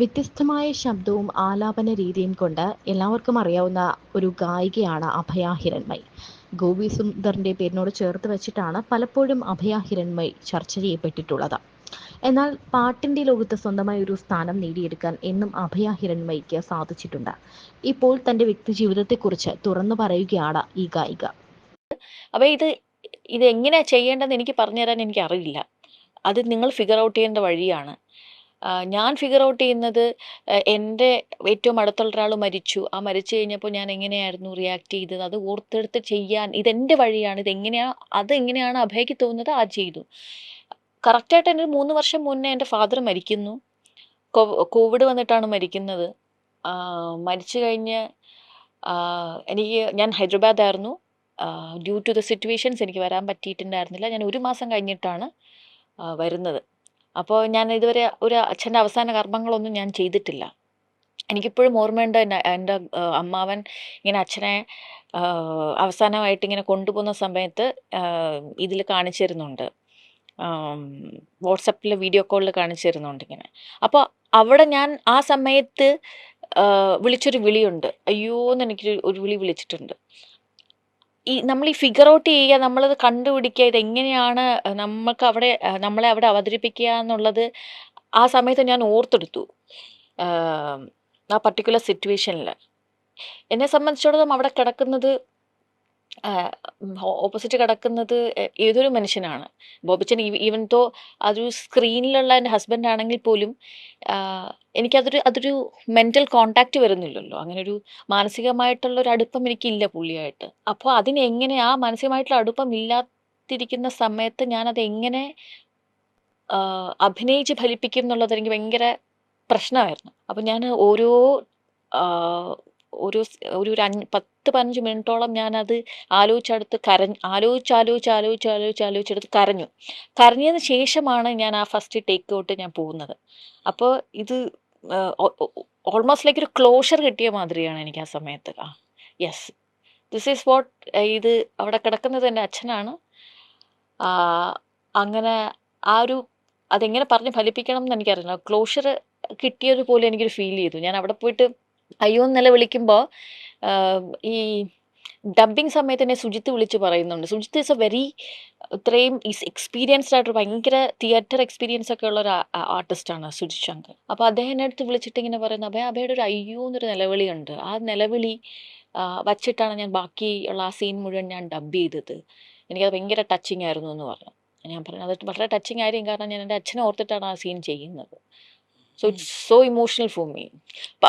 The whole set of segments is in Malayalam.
വ്യത്യസ്തമായ ശബ്ദവും ആലാപന രീതിയും കൊണ്ട് എല്ലാവർക്കും അറിയാവുന്ന ഒരു ഗായികയാണ് അഭയ ഗോപി സുന്ദറിന്റെ പേരിനോട് ചേർത്ത് വെച്ചിട്ടാണ് പലപ്പോഴും അഭയ ചർച്ച ചെയ്യപ്പെട്ടിട്ടുള്ളത്. എന്നാൽ പാട്ടിന്റെ ലോകത്ത് സ്വന്തമായി ഒരു സ്ഥാനം നേടിയെടുക്കാൻ എന്നും അഭയ ഹിരൺമയിക്ക് സാധിച്ചിട്ടുണ്ട്. ഇപ്പോൾ തന്റെ വ്യക്തിജീവിതത്തെക്കുറിച്ച് തുറന്നു പറയുകയാണ് ഈ ഗായിക. അപ്പോൾ ഇത് ഇത് എങ്ങനെയാ ചെയ്യേണ്ടതെന്ന് എനിക്ക് പറഞ്ഞു തരാൻ എനിക്ക് അറിയില്ല അത് നിങ്ങൾ ഫിഗർ ഔട്ട് ചെയ്യേണ്ട വഴിയാണ്. ഞാൻ ഫിഗർ ഔട്ട് ചെയ്യുന്നത് എന്റെ ഏറ്റവും അടുത്തുള്ള ഒരാൾ മരിച്ചു. ആ മരിച്ചു കഴിഞ്ഞപ്പോൾ ഞാൻ എങ്ങനെയായിരുന്നു റിയാക്ട് ചെയ്തത്? അത് ഓർത്തെടുത്ത് ചെയ്യാൻ ഇതെന്റെ വഴിയാണ് ഇതെങ്ങനെയാണ് അത് എങ്ങനെയാണ് അഭയക്ക് തോന്നുന്നത്? ആ ചെയ്തു. കറക്റ്റായിട്ട് എന്റെ മൂന്ന് വർഷം മുന്നേ എന്റെ ഫാദർ മരിക്കുന്നു. കോവിഡ് വന്നിട്ടാണ് മരിക്കുന്നത്. മരിച്ചു കഴിഞ്ഞ് എനിക്ക് ഞാൻ ഹൈദരാബാദായിരുന്നു ഡ്യൂ ടു ദ സിറ്റുവേഷൻസ് എനിക്ക് വരാൻ പറ്റിയിട്ടുണ്ടായിരുന്നില്ല. ഞാൻ ഒരു മാസം കഴിഞ്ഞിട്ടാണ് വരുന്നത്. അപ്പോൾ ഞാൻ ഇതുവരെ ഒരു അച്ഛന്റെ അവസാന കർമ്മങ്ങളൊന്നും ഞാൻ ചെയ്തിട്ടില്ല. എനിക്കിപ്പോഴും ഓർമ്മയുണ്ട് എന്റെ അമ്മാവൻ ഇങ്ങനെ അച്ഛനെ അവസാനമായിട്ട് ഇങ്ങനെ കൊണ്ടുപോകുന്ന സമയത്ത് ഇതിൽ കാണിച്ചു തരുന്നുണ്ട് വാട്സപ്പിൽ വീഡിയോ കോളിൽ കാണിച്ചു തരുന്നുണ്ട് ഇങ്ങനെ. അപ്പോൾ അവിടെ ഞാൻ ആ സമയത്ത് വിളിച്ചൊരു വിളിയുണ്ട്. അയ്യോ എന്ന് എനിക്ക് ഒരു വിളി വിളിച്ചിട്ടുണ്ട്. ഈ നമ്മൾ ഈ ഫിഗർ ഔട്ട് ചെയ്യുക നമ്മളത് കണ്ടുപിടിക്കുക ഇത് എങ്ങനെയാണ് നമുക്ക് അവിടെ നമ്മളെ അവിടെ അവതരിപ്പിക്കുക എന്നുള്ളത് ആ സമയത്ത് ഞാൻ ഓർത്തെടുത്തു. ആ പർട്ടിക്കുലർ സിറ്റുവേഷനിൽ എന്നെ സംബന്ധിച്ചിടത്തോളം അവിടെ കിടക്കുന്നത് ഓപ്പോസിറ്റ് കിടക്കുന്നത് ഏതൊരു മനുഷ്യനാണ്. ബോബിച്ചൻ ഈവൻ തോ അതൊരു സ്ക്രീനിലുള്ള എന്റെ ഹസ്ബൻഡ് ആണെങ്കിൽ പോലും എനിക്കതൊരു അതൊരു മെന്റൽ കോണ്ടാക്റ്റ് വരുന്നില്ലല്ലോ. അങ്ങനെ ഒരു മാനസികമായിട്ടുള്ള ഒരു അടുപ്പം എനിക്കില്ല പുള്ളിയായിട്ട്. അപ്പോൾ അതിനെങ്ങനെ ആ മാനസികമായിട്ടുള്ള അടുപ്പം ഇല്ലാതിരിക്കുന്ന സമയത്ത് ഞാനത് എങ്ങനെ അഭിനയിച്ച് ഫലിപ്പിക്കും എന്നുള്ളത് എനിക്ക് ഭയങ്കര പ്രശ്നമായിരുന്നു. അപ്പം ഞാൻ ഓരോ ഒരു ഒരു അഞ്ച് പത്ത് പതിനഞ്ച് മിനിറ്റോളം ഞാനത് ആലോചിച്ചെടുത്ത് കരഞ്ഞ് ആലോചിച്ച് ആലോചിച്ച് ആലോചിച്ച് ആലോചിച്ച് ആലോചിച്ചെടുത്ത് കരഞ്ഞു. കരഞ്ഞതിന് ശേഷമാണ് ഞാൻ ആ ഫസ്റ്റ് ടേക്ക് ഔട്ട് ഞാൻ പോകുന്നത്. അപ്പോൾ ഇത് ഓൾമോസ്റ്റ് ലൈക്ക് ഒരു ക്ലോഷർ കിട്ടിയ മാതിരിയാണ് എനിക്ക് ആ സമയത്ത്. ആ യെസ്. ദിസ് ഈസ് വാട്ട് ഇത് അവിടെ കിടക്കുന്നത് എന്റെ അച്ഛനാണ്. അങ്ങനെ ആ ഒരു അതെങ്ങനെ പറഞ്ഞ് ഫലിപ്പിക്കണം എന്ന് എനിക്കറിയില്ല. ക്ലോഷർ കിട്ടിയത് പോലെ എനിക്കൊരു ഫീൽ ചെയ്തു. ഞാൻ അവിടെ പോയിട്ട് അയ്യോ എന്ന് വിളിക്കുമ്പോൾ ഈ ഡബിങ് സമയത്ത് തന്നെ സുജിത്ത് വിളിച്ച് പറയുന്നുണ്ട്. സുജിത്ത് ഇസ് എ വെരി ഇത്രയും എക്സ്പീരിയൻസ്ഡ് ആയിട്ട് ഭയങ്കര തിയേറ്റർ എക്സ്പീരിയൻസ് ഒക്കെ ഉള്ള ഒരു ആർട്ടിസ്റ്റാണ് സുജിത് ശങ്കർ. അപ്പോൾ അദ്ദേഹം അടുത്ത് വിളിച്ചിട്ട് ഇങ്ങനെ പറയുന്നത് അഭയ അഭയുടെ ഒരു അയ്യോ എന്നൊരു നിലവിളിയുണ്ട്. ആ നിലവിളി വച്ചിട്ടാണ് ഞാൻ ബാക്കിയുള്ള ആ സീൻ മുഴുവൻ ഞാൻ ഡബ് ചെയ്തത്. എനിക്കത് ഭയങ്കര ടച്ചിങ് ആയിരുന്നു എന്ന് പറഞ്ഞു. ഞാൻ പറഞ്ഞു അത് വളരെ ടച്ചിങ് ആയിരിക്കും. കാരണം ഞാൻ എന്റെ അച്ഛനെ ഓർത്തിട്ടാണ് ആ സീൻ ചെയ്യുന്നത്. So it's so emotional for me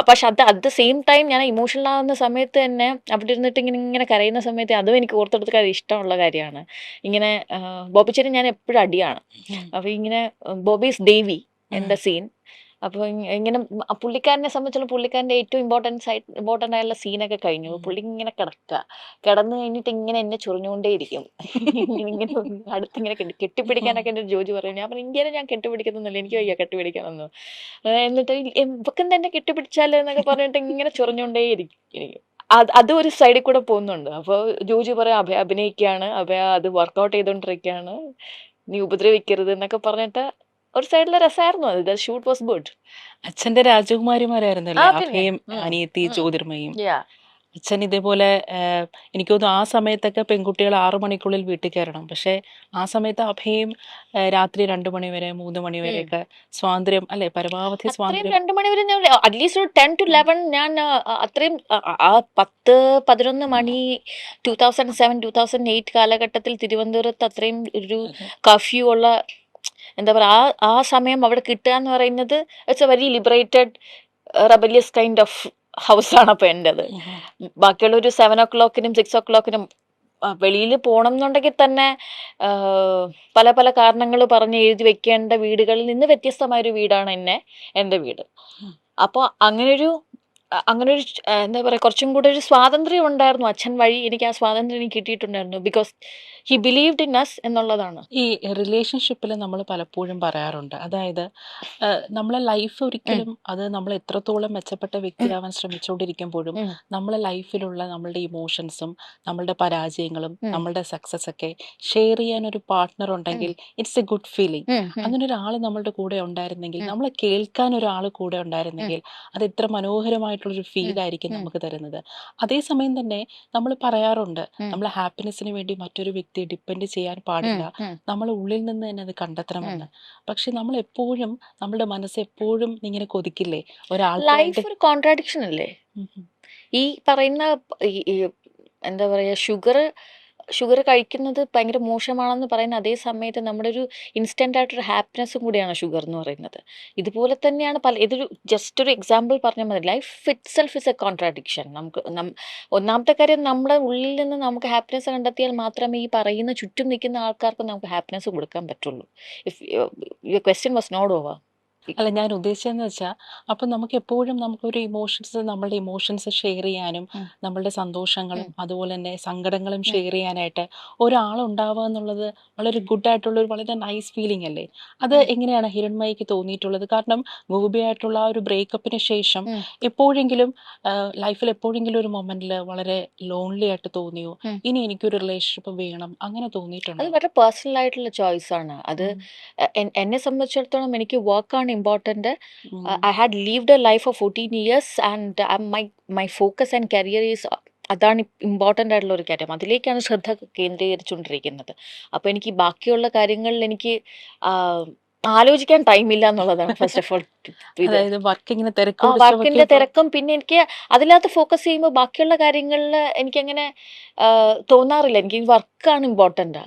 പക്ഷെ അത് അറ്റ് ദ സെയിം ടൈം ഞാൻ ഇമോഷണൽ ആവുന്ന സമയത്ത് തന്നെ അവിടെ ഇരുന്നിട്ട് ഇങ്ങനെ ഇങ്ങനെ കരയുന്ന സമയത്ത് അതും എനിക്ക് ഓർത്തെടുത്ത് കാര്യം ഇഷ്ടമുള്ള കാര്യമാണ്. ഇങ്ങനെ ബോബിച്ചേരി ഞാൻ എപ്പോഴും അടിയാണ്. അപ്പോൾ ഇങ്ങനെ ബോബീസ് ദേവി എന്റെ സീൻ അപ്പോൾ ഇങ്ങനെ പുള്ളിക്കാരനെ സംബന്ധിച്ചുള്ള പുള്ളിക്കാരന്റെ ഏറ്റവും ഇമ്പോർട്ടൻസ് ആയിട്ട് ഇമ്പോർട്ടന്റ് ആയുള്ള സീനൊക്കെ കഴിഞ്ഞു. പുള്ളി ഇങ്ങനെ കിടക്കുക കിടന്നു കഴിഞ്ഞിട്ട് ഇങ്ങനെ എന്നെ ചൊറിഞ്ഞുകൊണ്ടേയിരിക്കും ഇങ്ങനെ അടുത്തിങ്ങനെ കെട്ടി കെട്ടിപ്പിടിക്കാനൊക്കെ എന്റെ ജോജി പറയും. ഞാൻ പറഞ്ഞു ഇങ്ങനെ ഞാൻ കെട്ടിപ്പിടിക്കുന്നില്ല എനിക്ക് വയ്യ കെട്ടിപ്പിടിക്കണമെന്ന് എന്നിട്ട് ഇവക്കും തന്നെ കെട്ടിപ്പിടിച്ചാലോ എന്നൊക്കെ പറഞ്ഞിട്ട് ഇങ്ങനെ ചൊറിഞ്ഞുകൊണ്ടേയിരിക്കും ഇരിക്കും. അത് അത് ഒരു സൈഡിൽ കൂടെ പോകുന്നുണ്ട്. അപ്പോൾ ജോജി പറയും അഭയ അഭിനയിക്കുകയാണ് അഭയ അത് വർക്കൗട്ട് ചെയ്തുകൊണ്ടിരിക്കുകയാണ് നീ ഉപദ്രവിക്കരുത് എന്നൊക്കെ പറഞ്ഞിട്ട് ഒരു സൈഡിലെ രസമായിരുന്നു അത് ദ ഷൂട്ട് വാസ് ഗുഡ് അച്ഛന്റെ രാജകുമാരിമാരായിരുന്നല്ലേ. അഭയും അനിയത്തി. ജ്യോതിർമയും. അച്ഛൻ ഇതേപോലെ എനിക്ക് തോന്നുന്നു ആ സമയത്തൊക്കെ പെൺകുട്ടികൾ ആറു മണിക്കുള്ളിൽ വീട്ടിൽ കയറണം. പക്ഷെ ആ സമയത്ത് അഭയും രാത്രി രണ്ടു മണി വരെ മൂന്ന് മണി വരെയൊക്കെ സ്വാതന്ത്ര്യം അല്ലെ പരമാവധി സ്വാതന്ത്ര്യം. രണ്ട് മണി വരെ ഞാൻ അറ്റ്ലീസ്റ്റ് ഒരു ടെൻ ടു ലെവൻ ഞാൻ അത്രയും ആ പത്ത് പതിനൊന്ന് മണി two thousand seven two thousand eight കാലഘട്ടത്തിൽ തിരുവനന്തപുരത്ത് അത്രയും ഒരു കർഫ്യൂ ഉള്ള എന്താ പറയുക ആ ആ സമയം അവിടെ കിട്ടുക എന്ന് പറയുന്നത് it's a very liberated rebellious kind of ഹൗസാണ് അപ്പോൾ എന്റെത് ബാക്കിയുള്ള ഒരു സെവൻ ഓ ക്ലോക്കിനും സിക്സ് ഓ ക്ലോക്കിനും വെളിയിൽ പോകണം എന്നുണ്ടെങ്കിൽ തന്നെ പല പല കാരണങ്ങൾ പറഞ്ഞ് എഴുതി വെക്കേണ്ട വീടുകളിൽ നിന്ന് വ്യത്യസ്തമായൊരു വീടാണ് എന്നെ എന്റെ വീട്. അപ്പോൾ അങ്ങനൊരു അ- അങ്ങനെ ഒരു എന്താ പറയുക കുറച്ചും കൂടെ ഒരു സ്വാതന്ത്ര്യം ഉണ്ടായിരുന്നു അച്ഛൻ വഴി എനിക്ക് ആ സ്വാതന്ത്ര്യം എനിക്ക് കിട്ടിയിട്ടുണ്ടായിരുന്നു. Because he believed in us എന്നുള്ളതാണ്. ഈ റിലേഷൻഷിപ്പിൽ നമ്മൾ പലപ്പോഴും പറയാറുണ്ട്. അതായത് നമ്മളെ ലൈഫ് ഒരിക്കലും അത് നമ്മൾ എത്രത്തോളം മെച്ചപ്പെട്ട വ്യക്തിയാവാൻ ശ്രമിച്ചുകൊണ്ടിരിക്കുമ്പോഴും. നമ്മളെ ലൈഫിലുള്ള നമ്മളുടെ ഇമോഷൻസും നമ്മളുടെ പരാജയങ്ങളും. നമ്മളുടെ സക്സസ് ഒക്കെ ഷെയർ ചെയ്യാൻ ഒരു പാർട്ട്ണർ ഉണ്ടെങ്കിൽ ഇറ്റ്സ് എ ഗുഡ് ഫീലിംഗ്. അങ്ങനെ ഒരാൾ നമ്മളുടെ കൂടെ ഉണ്ടായിരുന്നെങ്കിൽ നമ്മളെ കേൾക്കാൻ ഒരാൾ കൂടെ ഉണ്ടായിരുന്നെങ്കിൽ അത് എത്ര മനോഹരമായിട്ടുള്ളൊരു ഫീൽ. ആയിരിക്കും നമുക്ക് തരുന്നത്. അതേസമയം തന്നെ നമ്മൾ പറയാറുണ്ട് നമ്മൾ ഹാപ്പിനെസ്സിന് വേണ്ടി മറ്റൊരു വ്യക്തിയെ ഡിപ്പെൻഡ് ചെയ്യാൻ പാടില്ല. നമ്മൾ ഉള്ളിൽ നിന്ന് തന്നെ അത് കണ്ടെത്തണമെന്ന്. പക്ഷെ നമ്മൾ എപ്പോഴും നമ്മുടെ മനസ്സ് എപ്പോഴും ഇങ്ങനെ കൊതിക്കില്ലേ? ഒരാൾ ലൈഫ് ഒരു കോൺട്രാഡിക്ഷൻ അല്ലേ. ഈ പറയുന്ന എന്താ പറയുക ഷുഗർ ഷുഗർ കഴിക്കുന്നത് ഭയങ്കര മോശമാണെന്ന് പറയുന്ന അതേ സമയത്ത് നമ്മുടെ ഒരു ഇൻസ്റ്റന്റ് ആയിട്ടൊരു ഹാപ്പിനെസ്സും കൂടിയാണ് ഷുഗർ എന്ന് പറയുന്നത്. ഇതുപോലെ തന്നെയാണ് പല ഇതൊരു ജസ്റ്റ് ഒരു എക്സാമ്പിൾ പറഞ്ഞാൽ മതി. Life itself is a contradiction നമുക്ക് ഒന്നാമത്തെ കാര്യം നമ്മുടെ ഉള്ളിൽ നിന്ന് നമുക്ക് ഹാപ്പിനെസ് കണ്ടെത്തിയാൽ മാത്രമേ ഈ പറയുന്ന ചുറ്റും നിൽക്കുന്ന ആൾക്കാർക്ക് നമുക്ക് ഹാപ്പിനെസ് കൊടുക്കാൻ പറ്റുള്ളൂ. If your question was not over അല്ല ഞാൻ ഉദ്ദേശിച്ചതെന്ന് വെച്ചാൽ അപ്പം നമുക്ക് എപ്പോഴും നമുക്കൊരു ഇമോഷൻസ് നമ്മളുടെ ഇമോഷൻസ് ഷെയർ ചെയ്യാനും. നമ്മളുടെ സന്തോഷങ്ങളും അതുപോലെ തന്നെ സങ്കടങ്ങളും ഷെയർ ചെയ്യാനായിട്ട് ഒരാളുണ്ടാവുക എന്നുള്ളത് വളരെ ഗുഡ് ആയിട്ടുള്ള ഒരു വളരെ നൈസ് ഫീലിംഗ് അല്ലേ? അത് എങ്ങനെയാണ് ഹിരൺമയിക്ക് തോന്നിയിട്ടുള്ളത്? കാരണം ഗോപിയായിട്ടുള്ള ആ ഒരു ബ്രേക്കപ്പിന് ശേഷം. എപ്പോഴെങ്കിലും ലൈഫിൽ എപ്പോഴെങ്കിലും ഒരു മൊമെന്റിൽ വളരെ ലോൺലി ആയിട്ട് തോന്നിയോ. ഇനി എനിക്കൊരു റിലേഷൻഷിപ്പ് വേണം. അങ്ങനെ അത് വളരെ പേഴ്സണൽ ആയിട്ടുള്ള ചോയ്സ് ആണ്. അത് എന്നെ സംബന്ധിച്ചിടത്തോളം എനിക്ക് വർക്കാണ് ഉം. I had lived a life of fourteen years and my my focus and career is അതാണ് ഇമ്പോർട്ടന്റ് ആയിട്ടുള്ള ഒരു കാര്യം. അതിലേക്കാണ് ശ്രദ്ധ കേന്ദ്രീകരിച്ചുകൊണ്ടിരിക്കുന്നത്. അപ്പോൾ എനിക്ക് ബാക്കിയുള്ള കാര്യങ്ങളിൽ എനിക്ക് ആലോചിക്കാൻ ടൈമില്ല എന്നുള്ളതാണ് ഫസ്റ്റ് ഓഫ് ഓൾ വർക്കിങ്ങിന്റെ ഇങ്ങനെ വർക്കിന്റെ തിരക്കും പിന്നെ എനിക്ക് അതിനകത്ത് ഫോക്കസ് ചെയ്യുമ്പോൾ ബാക്കിയുള്ള കാര്യങ്ങളിൽ എനിക്കങ്ങനെ തോന്നാറില്ല. എനിക്ക് വർക്കാണ് ഇമ്പോർട്ടന്റ്